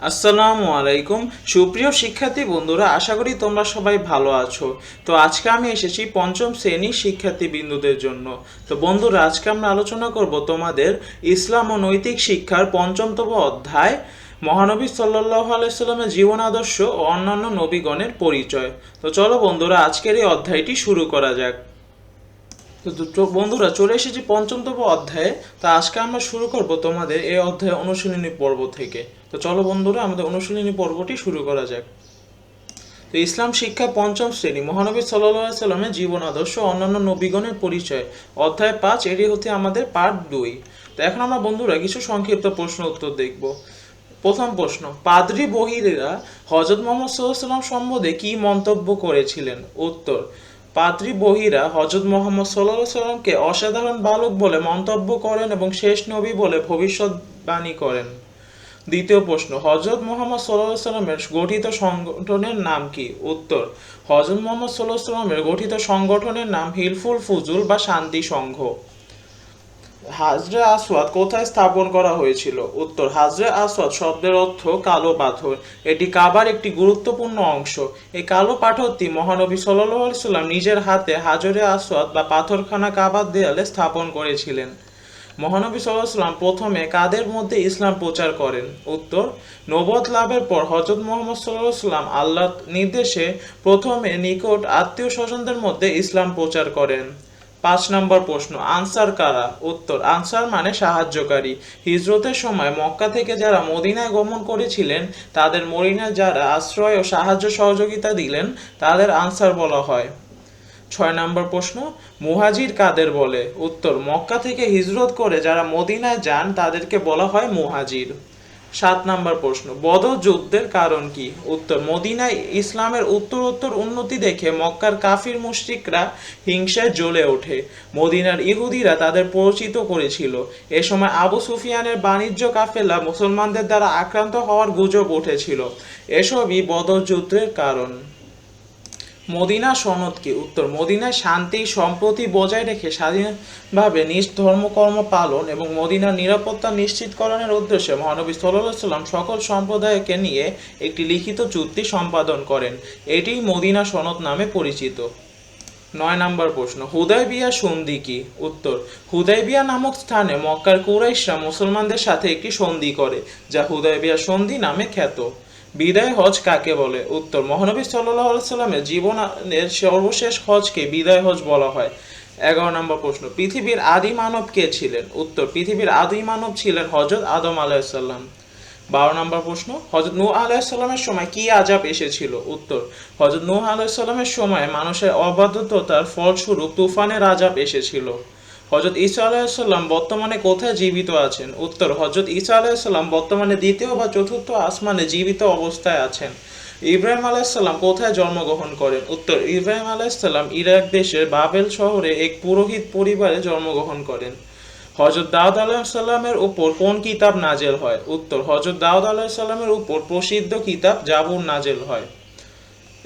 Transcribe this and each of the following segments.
আসসালামু আলাইকুম। সুপ্রিয় শিক্ষার্থী বন্ধুরা, আশা করি তোমরা সবাই ভালো আছো। তো আজকে আমি এসেছি পঞ্চম শ্রেণির শিক্ষার্থী বিন্দুদের জন্য। তো বন্ধুরা, আজকে আমরা আলোচনা করব তোমাদের ইসলাম ও নৈতিক শিক্ষার পঞ্চমতম অধ্যায়, মহানবী সাল্লাহ আলাইস্লামের জীবন আদর্শ ও অন্যান্য নবীগণের পরিচয়। তো চলো বন্ধুরা, আজকের এই অধ্যায়টি শুরু করা যাক। তো বন্ধুরা, চলে এসেছি পঞ্চমতম অধ্যায়ে। তা আজকে আমরা শুরু করব তোমাদের এই অধ্যায় অনুশীলনী পর্ব থেকে। তো চলো বন্ধুরা, আমাদের অনুশীলনী পর্বটি শুরু করা যাক। তো ইসলাম শিক্ষা পঞ্চম শ্রেণি, মহানবী সাল্লামের জীবন আদর্শ অন্যান্য নবীগণের পরিচয়। অধ্যায় পাঁচ, এটি হচ্ছে আমাদের পার্ট দুই। তো এখন আমরা বন্ধুরা কিছু সংক্ষিপ্ত প্রশ্ন উত্তর দেখব। প্রথম প্রশ্ন, পাদ্রি বহিরেরা হজরত মোহাম্মদ সাল্লাম সম্বন্ধে কি মন্তব্য করেছিলেন? উত্তর, পাদ্রি বহিরা হজরত মোহাম্মদ সাল্লাহ সাল্লামকে অসাধারণ বালক বলে মন্তব্য করেন এবং শেষ নবী বলে ভবিষ্যৎবাণী করেন। দ্বিতীয় প্রশ্ন হজরত মোহাম্মদ সাল্লাহ সাল্লামের গঠিত সংগঠনের নাম কি? উত্তর হজরত মোহাম্মদ সাল্লাহ সাল্লামের গঠিত সংগঠনের নাম হিলফুল ফুজুল বা শান্তি সংঘ। হাজরে আসওয়াদ কোথায় স্থাপন করা হয়েছিল? উত্তর, হাজরে আসওয়াদ শব্দের অর্থ কালো পাথর। এটি কাবার একটি গুরুত্বপূর্ণ অংশ। এই কালো পাথরটি মহানবী সাল্লাহ সাল্লাম নিজের হাতে হাজরে আসওয়াদ বা পাথরখানা কাবার দেয়ালে স্থাপন করেছিলেন। মহানবী সাল্লাম প্রথমে কাদের মধ্যে ইসলাম প্রচার করেন? উত্তর, নবদ লাভের পর হজরত মোহাম্মদ সাল্লাম আল্লাহ নির্দেশে প্রথমে নিকট আত্মীয় স্বজনদের মধ্যে ইসলাম প্রচার করেন। পাঁচ নম্বর প্রশ্ন, আনসার কারা? উত্তর, আনসার মানে সাহায্যকারী। হিজরতের সময় মক্কা থেকে যারা মদিনায় গমন করেছিলেন, তাদের মদিনায় যারা আশ্রয় ও সাহায্য সহযোগিতা দিলেন, তাদের আনসার বলা হয়। ছয় নম্বর প্রশ্ন, মুহাজির কাদের বলে? উত্তর, মক্কা থেকে হিজরত করে যারা মদিনায় যান, তাদেরকে বলা হয় মুহাজির। সাত নম্বর প্রশ্ন বদর যুদ্ধের কারণ কি? উত্তর, মদিনায় ইসলামের উত্তরোত্তর উন্নতি দেখে মক্কার কাফির মুশরিকরা হিংসায় জ্বলে ওঠে। মদিনার ইহুদিরা তাদের পরিচিত করেছিল। এ সময় আবু সুফিয়ানের বাণিজ্য কাফেলা মুসলমানদের দ্বারা আক্রান্ত হওয়ার গুজব উঠেছিল। এসবই বদর যুদ্ধের কারণ। মদিনা সনদ কি উত্তর, মদিনায় শান্তি, সম্প্রতি বজায় রেখে স্বাধীনভাবে নিজ ধর্মকর্ম পালন এবং মদিনার নিরাপত্তা নিশ্চিতকরণের উদ্দেশ্যে মহানবী সাল্লাম সকল সম্প্রদায়কে নিয়ে একটি লিখিত চুক্তি সম্পাদন করেন। এটি মদিনা সনদ নামে পরিচিত। নয় নম্বর প্রশ্ন হুদাইবিয়া সন্ধি কি? উত্তর হুদাইবিয়া নামক স্থানে মক্কার কুরাইশরা মুসলমানদের সাথে একটি সন্ধি করে, যা হুদাইবিয়া সন্ধি নামে খ্যাত। বিদায় হজ কাকে বলে? উত্তর, মহানবী সাল্লাহ সাল্লামের জীবনের সর্বশেষ হজকে বিদায় হজ বলা হয়। এগারো নম্বর প্রশ্ন, পৃথিবীর আদি মানব কে ছিলেন? উত্তর, পৃথিবীর আদি মানব ছিলেন হজরত আদম আলাইসাল্লাম বারো নম্বর প্রশ্ন, হজরত নূহ আলাইসাল্লামের সময় কি আজাব এসেছিল? উত্তর, হজরত নূহ আলাইসাল্লামের সময় মানুষের অবাধ্যতার ফলস্বরূপ তুফানের আজাব এসেছিল। হজরত ইসা আলাহিসাল্লাম বর্তমানে কোথায় জীবিত আছেন? উত্তর হজরত ইসা আলাইসাল্লাম বর্তমানে দ্বিতীয় বা চতুর্থ আসমানে জীবিত অবস্থায় আছেন। ইব্রাহিম আলাইসাল্লাম কোথায় জন্মগ্রহণ করেন? উত্তর, ইব্রাহিম আলাইসাল্লাম ইরাক দেশের বাবেল শহরে এক পুরোহিত পরিবারে জন্মগ্রহণ করেন। হজরত দাউদ আলাহিসাল্লামের উপর কোন কিতাব নাজেল হয়? উত্তর হজরত দাউদ আলাহিসাল্লামের উপর প্রসিদ্ধ কিতাব জাবুর নাজেল হয়।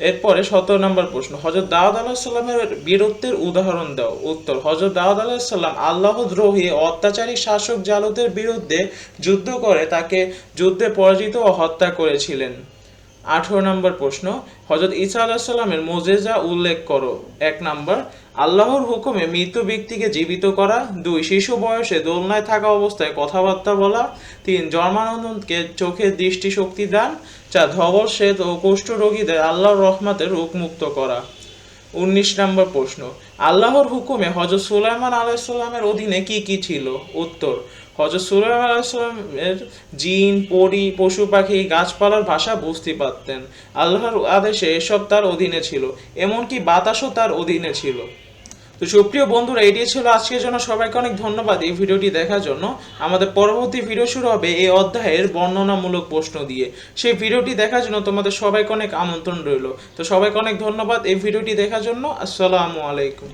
এরপরে সতেরো নম্বর প্রশ্ন হজরত দাউদ আলাহিসাল্লামের বীরত্বের উদাহরণ দাও। উত্তর হজরত দাউদ আলাহিসাল্লাম আল্লাহ দ্রোহী অত্যাচারী শাসক জালুদের বিরুদ্ধে যুদ্ধ করে, তাকে যুদ্ধে পরাজিত ও হত্যা করেছিলেন। আঠেরো নম্বর প্রশ্ন হজরত ঈসা আলাহিসাল্লামের মোজেজা উল্লেখ করো। এক নম্বর, আল্লাহর হুকুমে মৃত ব্যক্তিকে জীবিত করা। দুই, শিশু বয়সে দোলনায় থাকা অবস্থায় কথাবার্তা বলা। তিন, জন্মানন্দকে চোখের দৃষ্টিশক্তি দান। চার, ধবল শ্বেত ও কুষ্ঠ রোগীদের আল্লাহর রহমাতের রোগ মুক্ত করা। উনিশ নম্বর প্রশ্ন, আল্লাহর হুকুমে হজরত সুলাইমান আলাইসাল্লামের অধীনে কি কি ছিল? উত্তর হজরত সুলাইমান আলাইসাল্লামের জিন, পরি, পশু পাখি, গাছপালার ভাষা বুঝতে পারতেন। আল্লাহর আদেশে এসব তার অধীনে ছিল, এমনকি বাতাসও তার অধীনে ছিল। তো সুপ্রিয় বন্ধুরা, এটি ছিল আজকের জন্য। সবাইকে অনেক ধন্যবাদ এই ভিডিওটি দেখার জন্য। আমাদের পরবর্তী ভিডিও শুরু হবে এই অধ্যায়ের বর্ণনামূলক প্রশ্ন দিয়ে। সেই ভিডিওটি দেখার জন্য তোমাদের সবাইকে অনেক আমন্ত্রণ রইল। তো সবাইকে অনেক ধন্যবাদ এই ভিডিওটি দেখার জন্য। আসসালামু আলাইকুম।